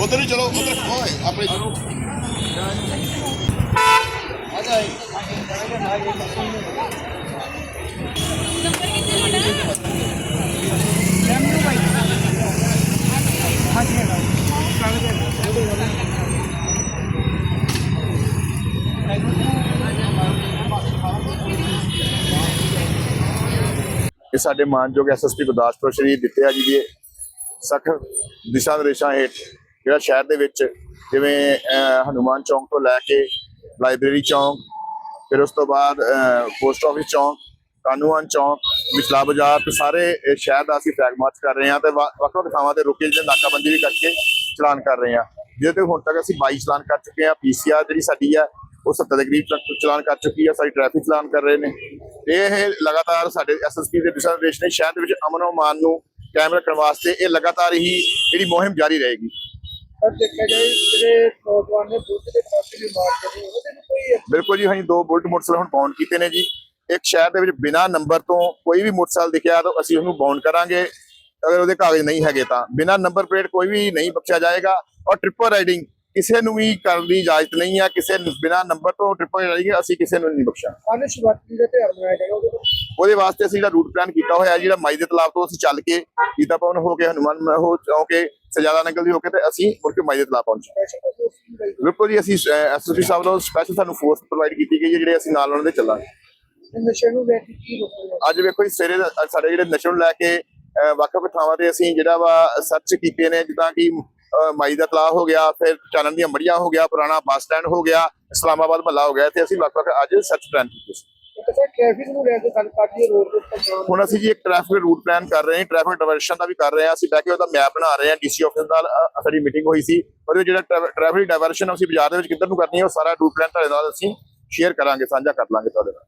ਉਧਰ ਚਲੋ, ਉਧਰ ਓਏ ਆਪਣੇ ਆ ਜਾਏ ਨੰਬਰ ਕਿੱਥੇ ਤੁਹਾਡਾ ਲੈਮਨ ਬਾਈ ਹਾਂਜੀ। ਹਾਂ ਕਾਗਜ਼ ਇਹ ਸਾਡੇ ਮਾਨਯੋਗ ਐਸਐਸਪੀ ਗੁਰਦਾਸਪੁਰ ਸ਼੍ਰੀ ਦਿੱਤਿਆ ਜੀ ਦੇ ਸਖਤ ਦਿਸ਼ਾ ਨਿਰਦੇਸ਼ਾਂ ਹੇਠ ਜਿਹੜਾ ਸ਼ਹਿਰ ਦੇ ਵਿੱਚ ਜਿਵੇਂ ਅਹ, ਹਨੂਮਾਨ ਚੌਂਕ ਤੋਂ ਲੈ ਕੇ ਲਾਇਬ੍ਰੇਰੀ ਚੌਂਕ ਫਿਰ ਉਸ ਤੋਂ ਬਾਅਦ ਪੋਸਟ ਆਫਿਸ ਚੌਂਕ ਕਾਨੂੰਨ ਚੌਂਕ ਵਿਚਲਾ ਬਾਜ਼ਾਰ ਤੇ ਸਾਰੇ ਸ਼ਹਿਰ ਦਾ ਅਸੀਂ ਫਲੈਗ ਮਾਰਚ ਕਰ ਰਹੇ ਹਾਂ ਤੇ ਵੱਖ ਵੱਖ ਥਾਵਾਂ ਤੇ ਰੁਕੇ ਜਿਹੜੇ ਨਾਕਾਬੰਦੀ ਵੀ ਕਰਕੇ ਚਲਾਨ ਕਰ ਰਹੇ ਹਾਂ। ਜਿਹਦੇ ਤੇ ਹੁਣ ਤੱਕ ਅਸੀਂ 22 ਚਲਾਨ ਕਰ ਚੁੱਕੇ ਹਾਂ ਪੀਸੀਆਰ ਜਿਹੜੀ ਸਾਡੀ ਹੈ ਉਹ 70 ਦੇ ਕਰੀਬ ਚਲਾਨ ਕਰ ਚੁੱਕੀ ਹੈ ਸਾਡੀ ਟ੍ਰੈਫਿਕ ਚਲਾਨ ਕਰ ਰਹੇ ਨੇ। ਇਹ ਲਗਾਤਾਰ ਸਾਡੇ ਐਸਐਸਪੀ ਦੇ ਦਿਸ਼ਾ ਨਿਰਦੇਸ਼ ਨੇ ਸ਼ਹਿਰ ਦੇ ਵਿੱਚ ਅਮਨ ਅਮਾਨ ਨੂੰ ਕਾਇਮ ਰੱਖਣ ਵਾਸਤੇ ਇਹ ਲਗਾਤਾਰ ਹੀ ਜਿਹੜੀ ਮੁਹਿੰਮ ਜਾਰੀ ਰਹੇਗੀ। ਪਰ ਦੇਖਿਆ ਜਾਏ ਜਿਹੜੇ ਨੌਜਵਾਨ ਨੇ ਬੁੱਧ ਦੇ ਪਾਸੇ ਵੀ ਮਾਰ ਕਰਦੇ ਉਹਦੇ ਨੂੰ ਕੋਈ ਬਿਲਕੁਲ ਜੀ ਅਸੀਂ ਦੋ ਬੁਲਟ ਮੋਟਰਸਾਈਕਲ ਹੁਣ ਬਾਉਂਡ ਕੀਤੇ ਨੇ ਜੀ। ਇੱਕ ਸ਼ਹਿਰ ਦੇ ਵਿੱਚ ਬਿਨਾ ਨੰਬਰ ਤੋਂ ਕੋਈ ਵੀ ਮੋਟਰਸਾਈਕਲ ਦਿਖਿਆ ਤਾਂ ਅਸੀਂ ਉਹਨੂੰ ਬਾਉਂਡ ਕਰਾਂਗੇ। ਅਗਰ ਉਹਦੇ ਕਾਗਜ਼ ਨਹੀਂ ਹੈਗੇ ਤਾਂ ਬਿਨਾ ਨੰਬਰ ਪਲੇਟ ਕੋਈ ਵੀ ਨਹੀਂ ਬਖਸ਼ਿਆ ਜਾਏਗਾ। ਔਰ ਟ੍ਰਿਪਲ ਰਾਈਡਿੰਗ ਕਿਸੇ ਨੂੰ ਵੀ ਕਰਨ ਦੀ ਇਜਾਜ਼ਤ ਨਹੀਂ ਹੈ ਕਿਸੇ ਬਿਨਾ ਨੰਬਰ ਤੋਂ ਟ੍ਰਿਪਲ ਰਾਈਡਿੰਗ ਅਸੀਂ ਕਿਸੇ ਨੂੰ ਨਹੀਂ ਬਖਸ਼ਾਂ ਅਨ ਸ਼ਿਵਰਾਤਰੀ ਦਾ ਤਿਉਹਾਰ ਮਨਾਇਆ ਜਾਏਗਾ ਉਹਦੇ ਵਾਸਤੇ ਅਸੀਂ ਜਿਹੜਾ ਰੂਟ ਪਲਾਨ ਕੀਤਾ ਹੋਇਆ ਜਿਹੜਾ ਮਾਈ ਦੇ ਤਲਾਬ ਤੋਂ ਅਸੀਂ ਚੱਲ ਕੇ ਗੀਤਾ ਭਵਨ ਹੋ ਕੇ ਹਨੂਮਾਨ ਹੋ ਹੋ ਕੇ ਸਜਾਦਾ ਨੰਗਲ ਦੀ ਹੋ ਕੇ ਤੇ ਅਸੀਂ ਮੁੜ ਕੇ ਮਾਈ ਦੇ ਤਲਾਬ ਪਹੁੰਚੇ। ਬਿਲਕੁਲ ਜੀ ਅਸੀਂ ਐਸਐਸਪੀ ਸਾਹਿਬ ਨੂੰ ਸਪੈਸ਼ਲ ਸਾਨੂੰ ਫੋਰਸ ਪ੍ਰੋਵਾਈਡ ਕੀਤੀ ਗਈ ਹੈ ਜਿਹੜੇ ਅਸੀਂ ਨਾਲ ਉਹਨਾਂ ਦੇ ਚੱਲਾਂਗੇ। ਤੇ ਨਸ਼ੇ ਨੂੰ ਲੈ ਕੇ ਕੀ ਰੋਕਣਾ ਅੱਜ ਵੇਖੋ ਜੀ ਸਵੇਰੇ ਸਾਡੇ ਜਿਹੜੇ ਨਸ਼ੇ ਨੂੰ ਲੈ ਕੇ ਵੱਖ-ਵੱਖ ਥਾਵਾਂ ਤੇ ਅਸੀਂ ਜਿਹੜਾ ਵਾ ਸਰਚ ਕੀਤੇ ਨੇ ਜਿੱਦਾਂ ਕਿ ਮਾਈ ਦਾ ਤਲਾਅ ਹੋ ਗਿਆ ਫਿਰ ਚਾਨਣ ਦੀਆਂ ਮੜੀਆਂ ਹੋ ਗਿਆ ਪੁਰਾਣਾ ਬੱਸ ਸਟੈਂਡ ਹੋ ਗਿਆ ਇਸਲਾਮਾਬਾਦ ਮਹੱਲਾ ਹੋ ਗਿਆ ਤੇ ਅਸੀਂ ਵੱਖ-ਵੱਖ ਅੱਜ ਸਰਚ ਪਲਾਨ ਕੀਤੇ ਸੀ। ਇੱਕ ਤਾਂ ਟ੍ਰੈਫਿਕ ਨੂੰ ਲੈ ਕੇ ਗੱਲ ਕਰਦੀ ਰੋਡ ਹੁਣ ਅਸੀਂ ਜੀ ਇੱਕ ਟ੍ਰੈਫਿਕ ਰੂਟ ਪਲਾਨ ਕਰ ਰਹੇ ਹਾਂ ਟ੍ਰੈਫਿਕ ਡਾਇਵਰਸ਼ਨ ਦਾ ਵੀ ਕਰ ਰਹੇ ਹਾਂ ਅਸੀਂ ਬਹਿ ਕੇ ਉਹਦਾ ਮੈਪ ਬਣਾ ਰਹੇ ਹਾਂ ਡੀਸੀ ਆਫਿਸ ਨਾਲ ਸਾਡੀ ਮੀਟਿੰਗ ਹੋਈ ਸੀ ਔਰ ਜਿਹੜਾ ਟ੍ਰੈਫਿਕ ਡਾਇਵਰਸ਼ਨ ਅਸੀਂ ਬਾਜ਼ਾਰ ਦੇ ਵਿੱਚ ਕਿੱਧਰ ਨੂੰ ਕਰਨੀ ਹੈ ਉਹ ਸਾਰਾ ਰੂਟ ਪਲਾਨ ਤੁਹਾਡੇ ਨਾਲ ਅਸੀਂ ਸ਼ੇਅਰ ਕਰਾਂਗੇ ਸਾਂਝਾ ਕਰ ਲਾਂਗੇ ਤੁਹਾਡੇ ਨਾਲ।